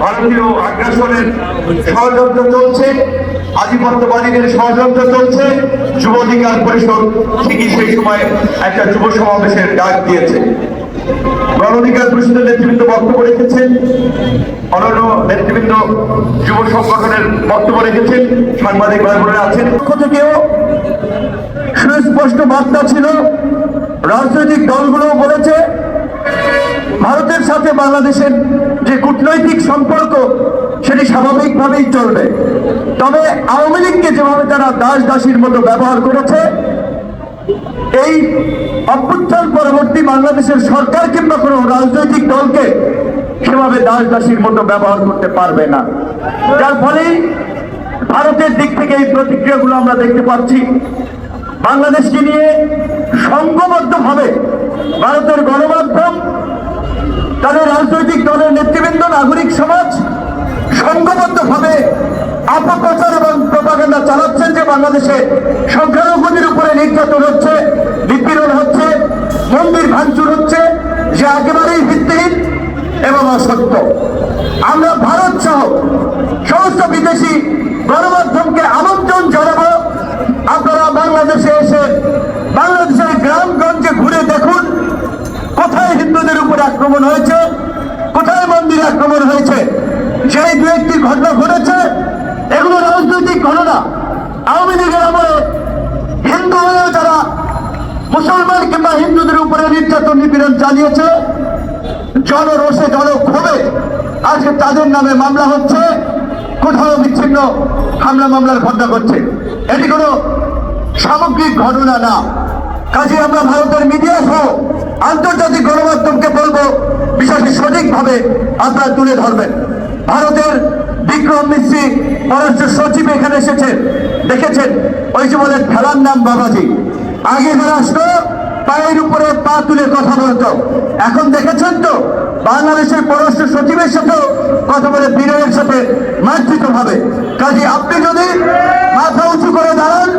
ভারতীয় আগ্রাসনের চলছে চলছে পরিষদ ঠিকই সেই সময় একটা যুব সমাবেশের ডাক দিয়েছে। পরিষদের নেতৃবৃন্দ বক্তব্য রেখেছেন অন্যান্য নেতৃবৃন্দ যুব সংগঠনের বক্তব্য রেখেছেন, সাংবাদিক ভাই আছেন। পক্ষ থেকেও সুস্পষ্ট বার্তা ছিল, রাজনৈতিক দলগুলো বলেছে ভারতের সাথে বাংলাদেশের যে কূটনৈতিক সম্পর্ক, সেটি স্বাভাবিকভাবেই চলবে। তবে আওয়ামী লীগকে যেভাবে তারা দাস দাসীর মতো ব্যবহার করেছে, এই অভ্যুত্থান পরবর্তী বাংলাদেশের সরকার কিংবা কোনো রাজনৈতিক দলকে সেভাবে দাস দাসীর মতো ব্যবহার করতে পারবে না। যার ফলেই ভারতের দিক থেকে এই প্রতিক্রিয়াগুলো আমরা দেখতে পাচ্ছি। বাংলাদেশকে নিয়ে সংঘবদ্ধভাবে ভারতের গণমাধ্যম তাদের রাজনৈতিক দলের নেতৃবৃন্দ, নাগরিক সমাজ সংঘবদ্ধভাবে অপপ্রচার এবং প্রপাগান্ডা চালাচ্ছেন যে বাংলাদেশে সংখ্যালঘুদের উপরে নির্যাতন হচ্ছে নিপীড়ন হচ্ছে, মন্দির ভাঙচুর হচ্ছে, যে একেবারেই ভিত্তিহীন এবং অসত্য। আমরা ভারত সহ সমস্ত বিদেশি গণমাধ্যমকে আমন্ত্রণ জানাব, আপনারা বাংলাদেশে এসে বাংলাদেশের গ্রামগঞ্জে ঘুরে উপরে আক্রমণ হয়েছে? কোথায় মন্দিরে আক্রমণ হয়েছে? সেই দু একটি ঘটনা ঘটেছে। এগুলো রাজনৈতিক ঘটনা। আওয়ামী লীগের আমলে হিন্দু হয়েও যারা মুসলমান কিংবা হিন্দুদের উপরে নির্যাতন নিপীড়ন চালিয়েছে জনরোষে জনক্ষোভে আজকে তাদের নামে মামলা হচ্ছে। কোথাও বিচ্ছিন্ন হামলা মামলার ঘটনা ঘটছে। এটি কোনো সামগ্রিক ঘটনা না। কাজে আমরা ভারতের মিডিয়া সহ আন্তর্জাতিক গণমাধ্যমকে বলব, বিষয়টি সঠিকভাবে আপনারা তুলে ধরবেন। ভারতের বিক্রম মিশ্রি পররাষ্ট্র সচিব এখানে এসেছেন দেখেছেন? ওই যে বলে খেলার নাম বাবাজি। আগে রাষ্ট্র পায়ের উপরে পা তুলে কথা বলতো। এখন দেখেছেন তো, বাংলাদেশের পররাষ্ট্র সচিবের সাথেও কথা বলে বিনয়ের সাথে মার্জিত ভাবে কাজে আপনি যদি মাথা উঁচু করে দাঁড়ান,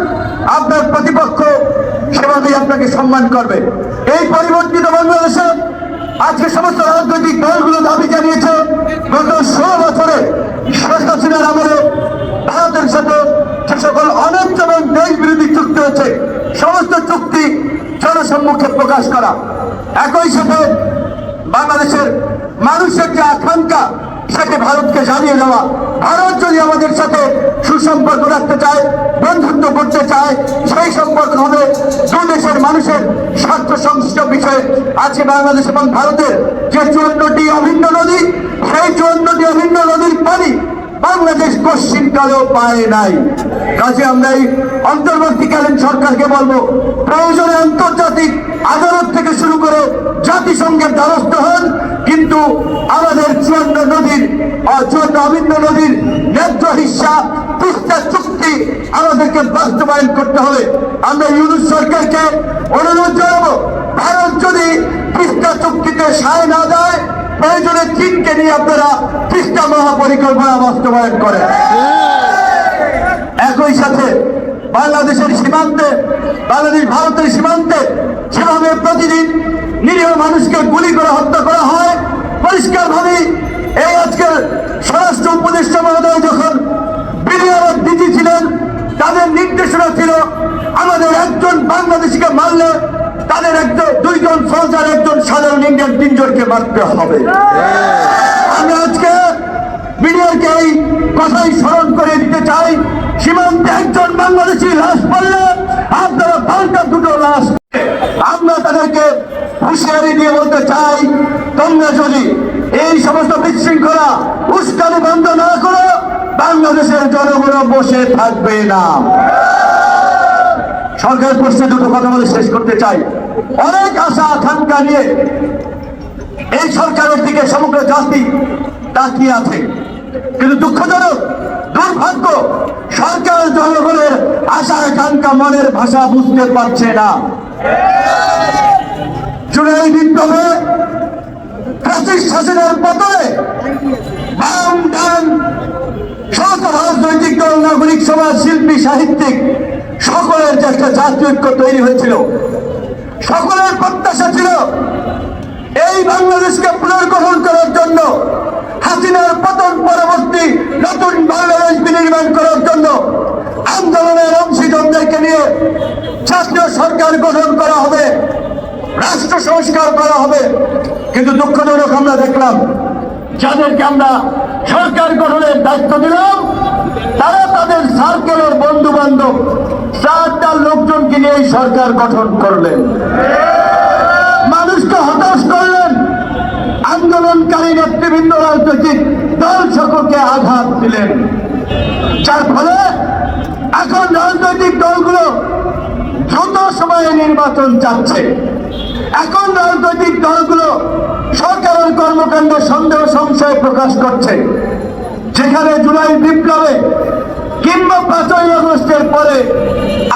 আপনার প্রতিপক্ষ সেভাবেই আপনাকে সম্মান করবে। এই পরিবর্তিত বাংলাদেশে আজকে সমস্ত রাজনৈতিক দলগুলো দাবি জানিয়েছে, গত ষোলো বছরে শেখ হাসিনার আমলে ভারতের সাথে যে সকল অনেক এবং দেশ বিরোধী চুক্তি হয়েছে, সমস্ত চুক্তি জনসম্মুখে প্রকাশ করা। একই সাথে বাংলাদেশের মানুষের যে আকাঙ্ক্ষা সেটি ভারতকে জানিয়ে দেওয়া ভারত যদি আমাদের সাথে সুসম্পর্ক রাখতে চায়, বন্ধুত্ব করতে চায়, সেই সম্পর্ক হবে দু দেশের মানুষের স্বার্থ সংশ্লিষ্ট বিষয়ে। আছে বাংলাদেশ এবং ভারতের যে চুয়ান্নটি অভিন্ন নদী, সেই চুয়ান্নটি অভিন্ন নদীর পানি বাংলাদেশ পশ্চিম পশ্চিমকালেও পায় নাই। কাজে আমরা এই অন্তর্বর্তীকালীন সরকারকে বলব, প্রয়োজনে আন্তর্জাতিক আদালত থেকে শুরু করে জাতিসংঘের দ্বারস্থ হন, কিন্তু আমাদের চুয়ান্ন নদীর চুয়ান্ন অভিন্ন নদীর ন্যায্য হিসা তিস্তা চুক্তি আমাদেরকে বাস্তবায়ন করতে হবে। আমরা ইউনুস সরকারকে অনুরোধ জানাব, ভারত যদি তিস্তা চুক্তিতে সায় না দেয় প্রয়োজনে চীনকে নিয়ে আপনারা তিস্তা মহাপরিকল্পনা বাস্তবায়ন করেন। একই সাথে বাংলাদেশের সীমান্তে, বাংলাদেশ ভারতের সীমান্তে যেভাবে প্রতিদিন নিরীহ মানুষকে গুলি করে হত্যা করা হয়। পরিষ্কার ভাবে এই আজকে স্বরাষ্ট্র উপদেষ্টা মহোদয় যখন বিডিআর ডিজি ছিলেন, তাদের নির্দেশনা ছিল, আমাদের একজন বাংলাদেশিকে মারলে তাদের একজন দুইজন সোলজার একজন সাধারণ ইন্ডিয়ান তিনজনকে মারতে হবে। আমরা আজকে বিডিআরকে এই কথাই স্মরণ করে দিতে চাই। সীমান্তে একজন বাংলাদেশি লাশ পড়লে আপনারা পাল্টা দুটো লাশ আমরা তাদেরকে হুঁশিয়ারি দিয়ে বলতে চাই, তোমরা যদি এই সমস্ত বিশৃঙ্খলা উস্কানি বন্ধ না করো, বাংলাদেশের জনগণ বসে থাকবে না। সরকার প্রশ্নে দুটো কথা বলে শেষ করতে চাই। অনেক আশা আকাঙ্ক্ষা নিয়ে এই সরকারের দিকে সমগ্র জাতি তাকিয়ে আছে। কিন্তু দুঃখজনক, দুর্ভাগ্য, সরকার জনগণের আশা আকাঙ্ক্ষা মনের ভাষা বুঝতে পারছে না। জুলাই বিপ্লবে ফ্যাসিস্ট শাসনের পতনে বাম ডান সমস্ত রাজনৈতিক দল, নাগরিক সমাজ, শিল্পী, সাহিত্যিক সকলের একটা জাতীয় ঐক্য তৈরি হয়েছিল। সকলের প্রত্যাশা ছিল এই বাংলাদেশকে পুনর্গঠন করার জন্য, হাসিনার পতন পরবর্তী নতুন বাংলাদেশ বিনির্মাণ করার জন্য আন্দোলনের অংশীদারদেরকে নিয়ে জাতীয় সরকার গঠন করা হবে, রাষ্ট্র সংস্কার করা হবে। কিন্তু দুঃখজনক আমরা দেখলাম, যাদেরকে আমরা সরকার গঠনের দায়িত্ব দিলাম, তারা তাদের সার্কেলের বন্ধু বান্ধব চারটা লোকজনকে নিয়ে সরকার গঠন করলেন। মানুষকে হতাশ করলেন। আন্দোলনকারী নেতৃবৃন্দ রাজনৈতিক দল সকলকে আঘাত দিলেন। যার ফলে এখন রাজনৈতিক দলগুলো দ্রুত সময়ে নির্বাচন চাচ্ছে। এখন রাজনৈতিক দলগুলো সরকারের কর্মকাণ্ড সন্দেহ সংশয় প্রকাশ করছে। যেখানে জুলাই বিপ্লবে কিংবা পাঁচই আগস্টের পরে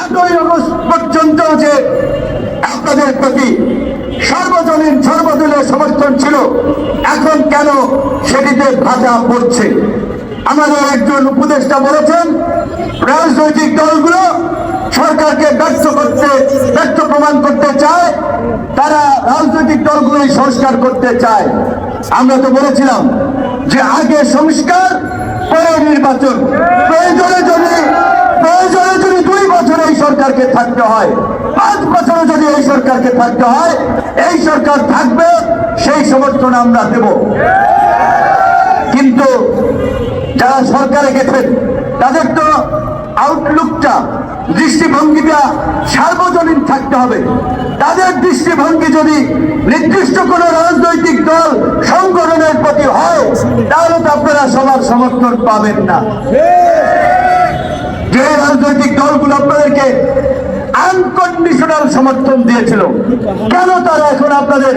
আটই আগস্ট পর্যন্ত যে আপনাদের প্রতি সর্বজনীন সর্বদলীয় সমর্থন ছিল, এখন কেন সেটিতে ভাজা পড়ছে? আমাদের একজন উপদেষ্টা বলেছেন, রাজনৈতিক দলগুলো সরকারকে ব্যর্থ করতে, ব্যর্থ প্রমাণ করতে চায়, তারা রাজনৈতিক দলগুলোই সংস্কার করতে চায়। আমরা তো বলেছিলাম যে আগে সংস্কার, পরে নির্বাচন। প্রয়োজনে যদি প্রয়োজনে যদি দুই বছর এই সরকারকে থাকতে হয়। পাঁচ বছরে যদি এই সরকারকে থাকতে হয়, এই সরকার থাকবে, সেই সমর্থন আমরা দেব। কিন্তু যারা সরকারে গেছেন, তাদের তো আউটলুকটা দৃষ্টিভঙ্গিটা সার্বজনীন থাকতে হবে। তাদের দৃষ্টিভঙ্গি যদি নির্দিষ্ট কোনো রাজনৈতিক দল সংগঠনের প্রতি হয়, তাহলে তো আপনারা সবার সমর্থন পাবেন না। যে রাজনৈতিক দলগুলো আপনাদেরকে আনকন্ডিশনাল সমর্থন দিয়েছিল। কেন তারা এখন আপনাদের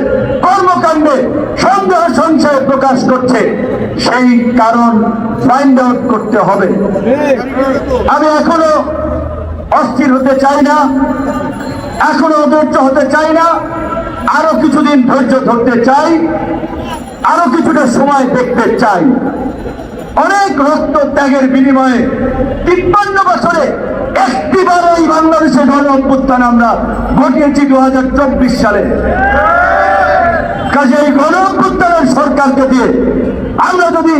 কর্মকাণ্ডে সন্দেহ সংশয় প্রকাশ করছে? সেই কারণ ফাইন্ড আউট করতে হবে। আমি এখনও অস্থির হতে চাই না, এখনও অধৈর্য হতে চাই না, আরও কিছুদিন ধৈর্য ধরতে চাই, আরও কিছুটা সময় দেখতে চাই। অনেক রক্ত ত্যাগের বিনিময়ে তিপ্পান্ন বছরে একটিবার এই বাংলাদেশের গণ অভ্যুত্থান আমরা ঘটিয়েছি দু হাজার চব্বিশ সালে। কাজে এই গণ অভ্যুত্থানের সরকারকে দিয়ে আমরা যদি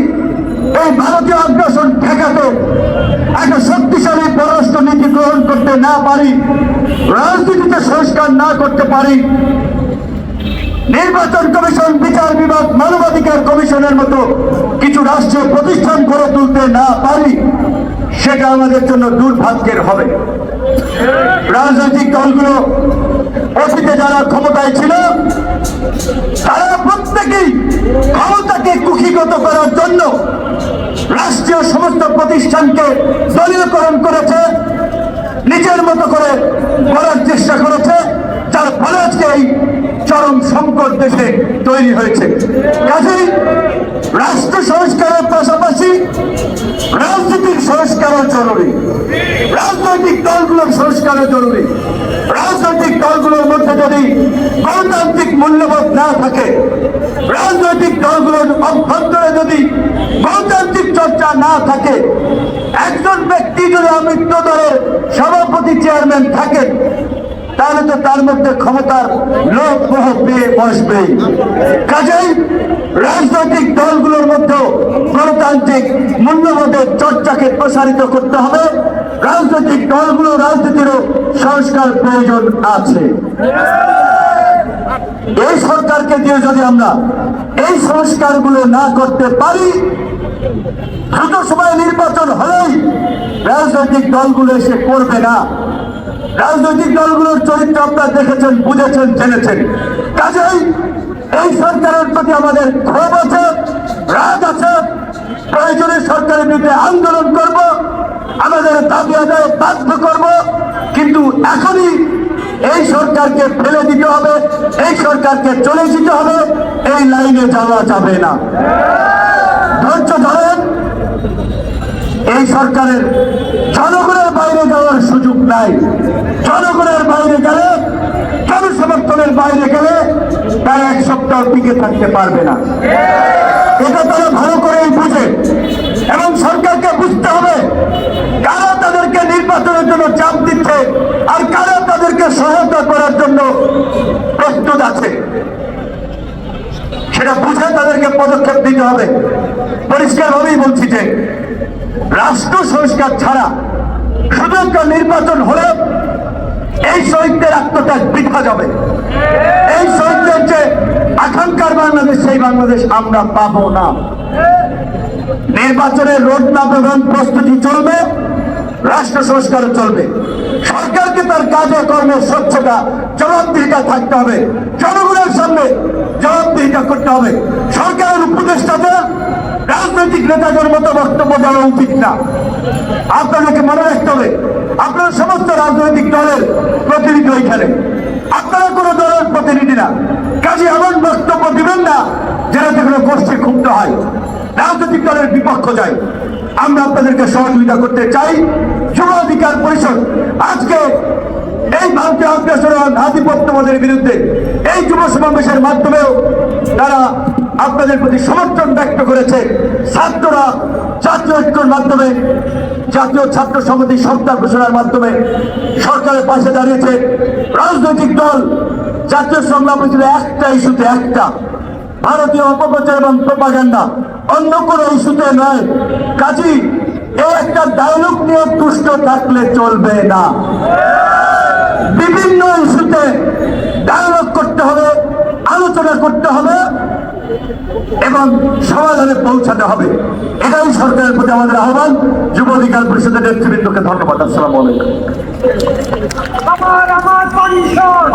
এই ভারতীয় আগ্রাসন ঠেকাতে একটা শক্তিশালী পররাষ্ট্র নীতি গ্রহণ করতে না পারি, রাজনীতিতে সংস্কার না করতে পারি, নির্বাচন কমিশন বিচার বিভাগ মানবাধিকার কমিশনের মতো কিছু রাষ্ট্রীয় প্রতিষ্ঠান গড়ে তুলতে না পারি, সেটা আমাদের জন্য দুর্ভাগ্যের হবে। রাজনৈতিক দলগুলো অতীতে যারা ক্ষমতায় ছিল, তারা প্রত্যেকেই ক্ষমতাকে কুক্ষিগত করার জন্য রাষ্ট্রীয় সমস্ত প্রতিষ্ঠানকে দলীয়করণ করেছে, নিজের মতো করে করার চেষ্টা করেছে, যার ফলে আজকে এই চরম সংকট দেশে তৈরি হয়েছে। জরুরি। রাজনৈতিক দলগুলোর সংস্কারও জরুরি। রাজনৈতিক দলগুলোর মধ্যে যদি গণতান্ত্রিক মূল্যবোধ না থাকে, রাজনৈতিক দলগুলোর অভ্যন্তরে যদি গণতান্ত্রিক চর্চা না থাকে, একজন ব্যক্তি যদি আমৃত্য দলের সভাপতি চেয়ারম্যান থাকেন তাহলে তো তার মধ্যে ক্ষমতার লোক মোহ পেয়ে বসবে। কাজেই রাজনৈতিক দলগুলোর মধ্যেও গণতান্ত্রিক মূল্যবোধের চর্চাকে প্রসারিত করতে হবে। রাজনৈতিক দলগুলো রাজনীতিরও সংস্কার প্রয়োজন আছে। এই সরকারকে দিয়ে যদি আমরা এই সংস্কারগুলো না করতে পারি, দ্রুত সময় নির্বাচন হলেই রাজনৈতিক দলগুলো এসে করবে না। রাজনৈতিক দলগুলোর চরিত্র আপনারা দেখেছেন, বুঝেছেন, জেনেছেন। কাজেই এই সরকারের প্রতি আমাদের ক্ষোভ আছে, রাগ আছে। প্রয়োজনে সরকারের বিরুদ্ধে আন্দোলন করব, আমাদের দাবি আদায় বাধ্য করব। কিন্তু এখনই এই সরকারকে ফেলে দিতে হবে, এই সরকারকে চলে যেতে হবে, এই লাইনে যাওয়া যাবে না। ধৈর্য ধরেন, এই সরকারের জনগণের বাইরে যাওয়ার সুযোগ নাই। জনগণের বাইরে গেলে, জনসমর্থনের বাইরে গেলে তারা এক সপ্তাহ টিকে থাকতে পারবে না। এটা তারা ভালো করেই বুঝে। এবং সরকারকে বুঝতে হবে কারা তাদেরকে নির্বাচনের জন্য চাপ দিচ্ছে আর কারা তাদেরকে সহায়তা করার জন্য প্রস্তুত আছে। সেটা বুঝে তাদেরকে পদক্ষেপ দিতে হবে। পরিষ্কারভাবেই বলছি যে, রাষ্ট্র সংস্কার ছাড়া শুধু একটা নির্বাচন হলে এই শহীদদের আত্মত্যাগ বৃথা যাবে। এই শহীদদের যে আকাঙ্ক্ষার বাংলাদেশ, সেই বাংলাদেশ আমরা পাবো না। নির্বাচনের রোড ম্যাপ এবং প্রস্তুতি চলবে, রাষ্ট্র সংস্কারও চলবে। সরকারকে তার কাজে, কর্মে, স্বচ্ছতা, জবাবদিহিতা থাকতে হবে। জনগণের সামনে জবাবদিহিতা করতে হবে। সরকারের উপদেষ্টাদের রাজনৈতিক নেতাদের মতো বক্তব্য দেওয়া উচিত না। আপনাদেরকে মনে রাখতে হবে আপনারা সমস্ত রাজনৈতিক দলের প্রতিনিধি ওইখানে। আপনারা কোনো দলের প্রতিনিধি না। কাজে এমন বক্তব্য দিবেন না যারা যেগুলো গোষ্ঠী ক্ষুব্ধ হয়। রাজনৈতিক দলের বিপক্ষ যায়। আমরা আপনাদেরকে সহযোগিতা করতে চাই। যুব অধিকার পরিষদ আজকে এই ভারতীয় অগ্রসর আধিপত্যবাদের বিরুদ্ধে এই যুব সমাবেশের মাধ্যমেও তারা আপনাদের প্রতি সমর্থন ব্যক্ত করেছে। ছাত্ররা জাতীয় ঐক্যের মাধ্যমে, জাতীয় ছাত্র সমিতি সত্তা ঘোষণার মাধ্যমে সরকারের পাশে দাঁড়িয়েছে। রাজনৈতিক দল, জাতীয় সংগ্রাম ছিল একটা ইস্যুতে একটা। ভারতীয় অপপ্রচার এবং প্রপাগান্ডা অন্য কোনো ইস্যুতে নয়। কাজী এই একটা ডায়লগ নিয়ে তুষ্ট থাকলে চলবে না। বিভিন্ন ইস্যুতে ডায়লগ করতে হবে আলোচনা করতে হবে এবং সমাধানে পৌঁছাতে হবে। এটাই সরকারের প্রতি আমাদের আহ্বান। যুব অধিকার পরিষদের নেতৃবৃন্দকে ধন্যবাদ। আসসালাম আলাইকুম। আমার আমার পরিষদ!